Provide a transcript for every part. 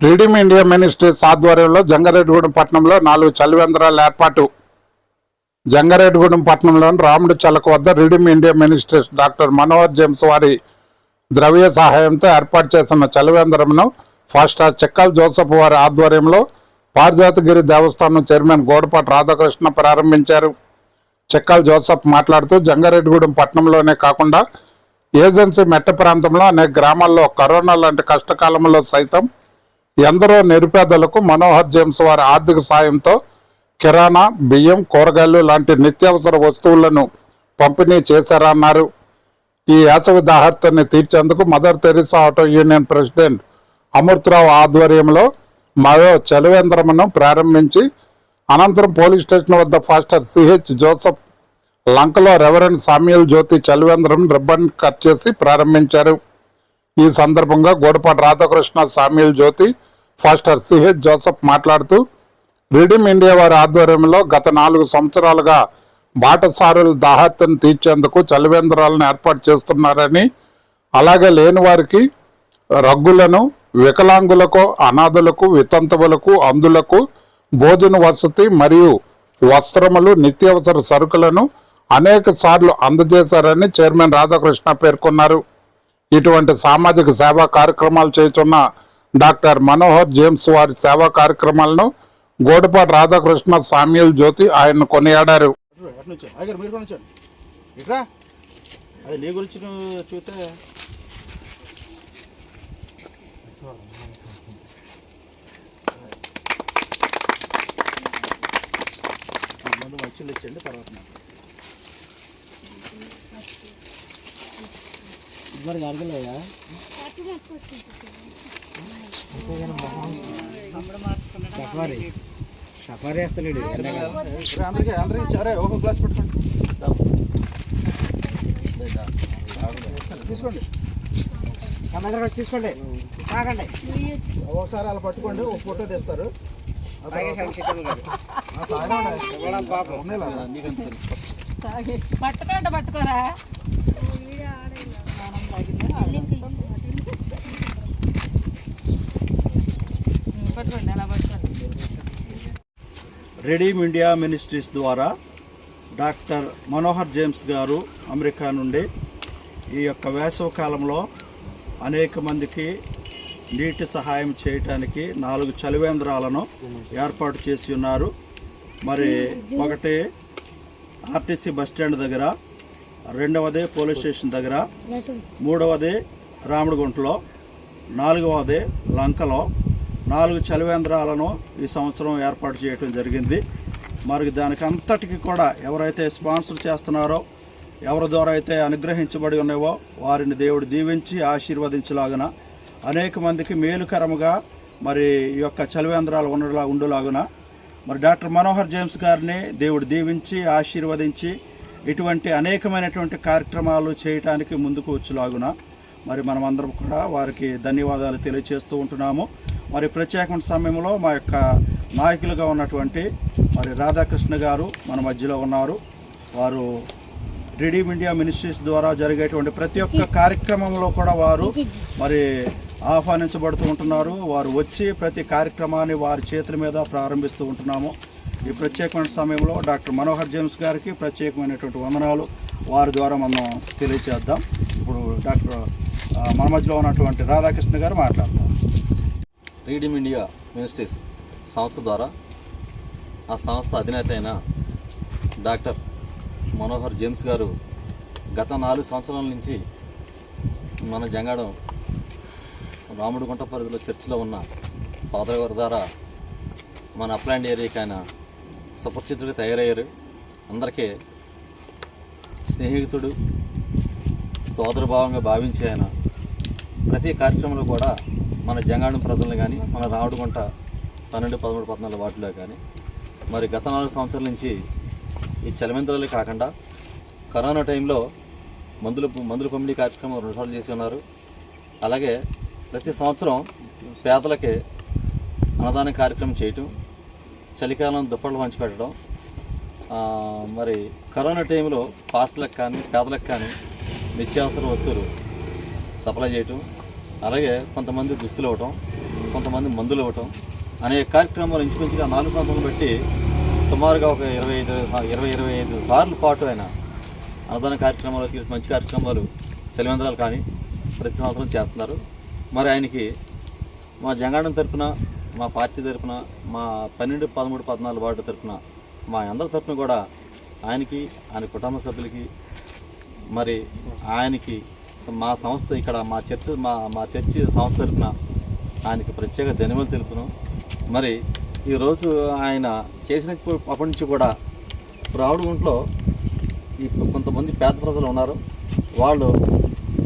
Redeem India ministries ఆధ్వర్యంలో జంగారెడ్డిగూడెం పట్టణంలో నాలుగు చలివేంద్రాల ఏర్పాటు. జంగారెడ్డిగూడెం పట్టణంలోని రాముడి చలకు వద్ద redeem India ministries doctor Manohar James వారి ద్రవ్య సహాయంతో ఏర్పాటు చేసిన చలివేంద్రంను ఫాస్టార్ చెక్కల్ జోసఫ్ వారి ఆధ్వర్యంలో పారిజాతగిరి దేవస్థానం చైర్మన్ గోడపాటి రాధాకృష్ణ ప్రారంభించారు. చెక్కల్ జోసఫ్ మాట్లాడుతూ జంగారెడ్డిగూడెం పట్టణంలోనే కాకుండా ఏజెన్సీ మెట్ట ప్రాంతంలో అనేక గ్రామాల్లో కరోనా లాంటి కష్టకాలంలో సైతం ఎందరో నిరుపేదలకు మనోహర్ జేమ్స్ వారి ఆర్థిక సాయంతో కిరాణా బియ్యం కూరగాయలు లాంటి నిత్యావసర వస్తువులను పంపిణీ చేశారన్నారు. ఈ యాసవి దాహర్తని తీర్చేందుకు Mother Teresa auto union president Amrutharao ఆధ్వర్యంలో మరో చలివేంద్రమును ప్రారంభించి అనంతరం పోలీస్ స్టేషన్ వద్ద ఫాస్టర్ సిహెచ్ జోసఫ్ లంకలో రెవరెండ్ సామ్యుల్ జ్యోతి చలివేంద్రం రిబ్బన్ కట్ చేసి ప్రారంభించారు. ఈ సందర్భంగా Godapati Radhakrishna Samuel Jyothi pastor CH Joseph మాట్లాడుతూ రిడీమ్ ఇండియా వారి ఆధ్వర్యంలో గత నాలుగు సంవత్సరాలుగా బాటసారుల దాహత్యను తీర్చేందుకు చలివేంద్రాలను ఏర్పాటు చేస్తున్నారని అలాగే లేని వారికి రగ్గులను వికలాంగులకు అనాథులకు వితంతువులకు అందులకు భోజన వసతి మరియు వస్త్రములు నిత్యావసర సరుకులను అనేక సార్లు అందజేశారని చైర్మన్ రాధాకృష్ణ పేర్కొన్నారు. ఇటువంటి సామాజిక సేవా కార్యక్రమాలు చేస్తున్న డాక్టర్ మనోహర్ జేమ్స్ వారి సేవా కార్యక్రమాలను గోడపాటి రాధాకృష్ణ సామ్యుల్ జ్యోతి ఆయన కొనియాడారు. అటు మరి అడగలేదా సఫారీ. సఫారీ వేస్తలేడు. అందరికీ అందరికీ సరే ఒక గ్లాస్ పెట్టుకోండి. తీసుకోండి. అందరూ తీసుకోండి. తాగండి. ఒకసారి అలా పట్టుకోండి ఒక ఫోటో తెస్తారు. పట్టుకోరా పట్టుకోండి అలా పట్టుకోండి రెడీమ్ ఇండియా మినిస్ట్రీస్ ద్వారా డాక్టర్ మనోహర్ జేమ్స్ గారు అమెరికా నుండి ఈ యొక్క వేసవ కాలంలో అనేక మందికి నీటి సహాయం చేయటానికి నాలుగు చలివేంద్రాలను ఏర్పాటు చేసి ఉన్నారు. మరి ఒకటి ఆర్టీసీ బస్ స్టాండ్ దగ్గర రెండవది పోలీస్ స్టేషన్ దగ్గర మూడవది రాముడిగుంటలో నాలుగవది లంకలో నాలుగు చలివేంద్రాలను ఈ సంవత్సరం ఏర్పాటు చేయటం జరిగింది. మరి దానికి అంతటికి కూడా ఎవరైతే స్పాన్సర్ చేస్తున్నారో ఎవరి ద్వారా అయితే అనుగ్రహించబడి ఉన్నావో వారిని దేవుడు దీవించి ఆశీర్వదించలాగున అనేక మందికి మేలుకరముగా మరి ఈ యొక్క చలివేంద్రాలు ఉండలా ఉండులాగున మరి డాక్టర్ మనోహర్ జేమ్స్ గారిని దేవుడు దీవించి ఆశీర్వదించి ఇటువంటి అనేకమైనటువంటి కార్యక్రమాలు చేయటానికి ముందుకు వచ్చేలాగున మరి మనమందరం కూడా వారికి ధన్యవాదాలు తెలియజేస్తూ ఉంటున్నాము. మరి ప్రత్యేకమైన సమయంలో మా యొక్క నాయకులుగా ఉన్నటువంటి మరి రాధాకృష్ణ గారు మన మధ్యలో ఉన్నారు. వారు రిడీమ్ ఇండియా మినిస్ట్రీస్ ద్వారా జరిగేటువంటి ప్రతి ఒక్క కార్యక్రమంలో కూడా వారు మరి ఆహ్వానించబడుతూ ఉంటున్నారు. వారు వచ్చి ప్రతి కార్యక్రమాన్ని వారి చేతుల మీద ప్రారంభిస్తూ ఉంటున్నాము. ఈ ప్రత్యేకమైన సమయంలో డాక్టర్ మనోహర్ జేమ్స్ గారికి ప్రత్యేకమైనటువంటి వందనాలు. వారి ద్వారా మనం తెలియజేద్దాం. ఇప్పుడు డాక్టర్ మన మధ్యలో ఉన్నటువంటి రాధాకృష్ణ గారు మాట్లాడుతున్నారు. రీడిమ్ ఇండియా మినిస్ట్రీస్ సంస్థ ద్వారా ఆ సంస్థ అధినేత అయిన డాక్టర్ మనోహర్ జేమ్స్ గారు గత నాలుగు సంవత్సరాల నుంచి మన జంగాడం రాముడుగుంట పరిధిలో చర్చిలో ఉన్న ఫాదర్ ద్వారా మన అప్లాండ్ ఏరియాకి ఆయన సుపరిచితుడిగా తయారయ్యారు. అందరికీ స్నేహితుడు సోదరభావంగా భావించి ఆయన ప్రతి కార్యక్రమంలో కూడా మన జంగాణం ప్రజలను కానీ మన రావుడుగుంట పన్నెండు పదమూడు పద్నాలుగు వాటిలో కానీ మరి గత నాలుగు సంవత్సరాల నుంచి ఈ చలమెంతరాలే కాకుండా కరోనా టైంలో మందులు మందుల పంపిణీ కార్యక్రమం రెండుసార్లు చేసి ఉన్నారు. అలాగే ప్రతి సంవత్సరం పేదలకి అన్నదాన కార్యక్రమం చేయటం చలికాలం దుప్పట్లు పంచిపెట్టడం మరి కరోనా టైంలో హాస్టల్కి కానీ పేదలకు కానీ నిత్యావసర వస్తువులు సప్లై చేయటం అలాగే కొంతమంది దుస్తులు ఇవ్వటం కొంతమంది మందులు ఇవ్వటం అనేక కార్యక్రమాలు ఇంచుమించుగా నాలుగు సంవత్సరాలు బట్టి సుమారుగా ఒక ఇరవై ఐదు ఇరవై ఇరవై ఐదు సార్లు పాటు ఆయన అన్నదాన కార్యక్రమాలు మంచి కార్యక్రమాలు చలివేంద్రాలు కానీ ప్రతి సంవత్సరం చేస్తున్నారు. మరి ఆయనకి మా జంగాడం తరపున మా పార్టీ తరపున మా పన్నెండు పదమూడు పద్నాలుగు వార్డు తరపున మా అందరి తరపున కూడా ఆయనకి ఆయన కుటుంబ సభ్యులకి మరి ఆయనకి మా సంస్థ ఇక్కడ మా చర్చ్ మా మా చర్చి సంస్థ తరపున ఆయనకి ప్రత్యేక ధన్యవాదాలు తెలుపుతున్నాం. మరి ఈరోజు ఆయన చేసిన అప్పటి నుంచి కూడా రావుడుగుంట్లో గుంట్లో కొంతమంది పేద ప్రజలు ఉన్నారు. వాళ్ళు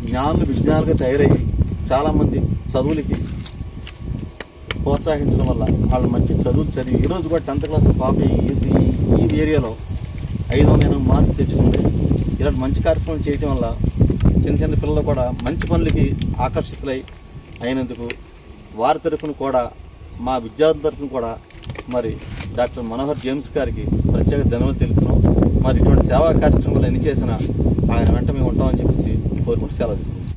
జ్ఞానులు విజ్ఞానులుగా తయారయ్యి చాలామంది చదువులకి ప్రోత్సహించడం వల్ల వాళ్ళు మంచి చదువులు చదివి ఈరోజు కూడా టెన్త్ క్లాస్ పాపి ఈ ఈ- ఈ ఏరియాలో ఐదు వందల మార్కులు తెచ్చుకుంటే ఇలాంటి మంచి కార్యక్రమం చేయటం వల్ల చిన్న చిన్న పిల్లలు కూడా మంచి పనులకి ఆకర్షితులై అయినందుకు వారి తరఫున కూడా మా విద్యార్థుల తరఫున కూడా మరి డాక్టర్ మనోహర్ జేమ్స్ గారికి ప్రత్యేక ధన్యవాదాలు తెలుపుతున్నాం. మరి ఇటువంటి సేవా కార్యక్రమాలు ఎన్ని చేసినా ఆయన వెంట మేము ఉంటామని చెప్పేసి కోరుకుంటూ సెలవు తీసుకుంటాం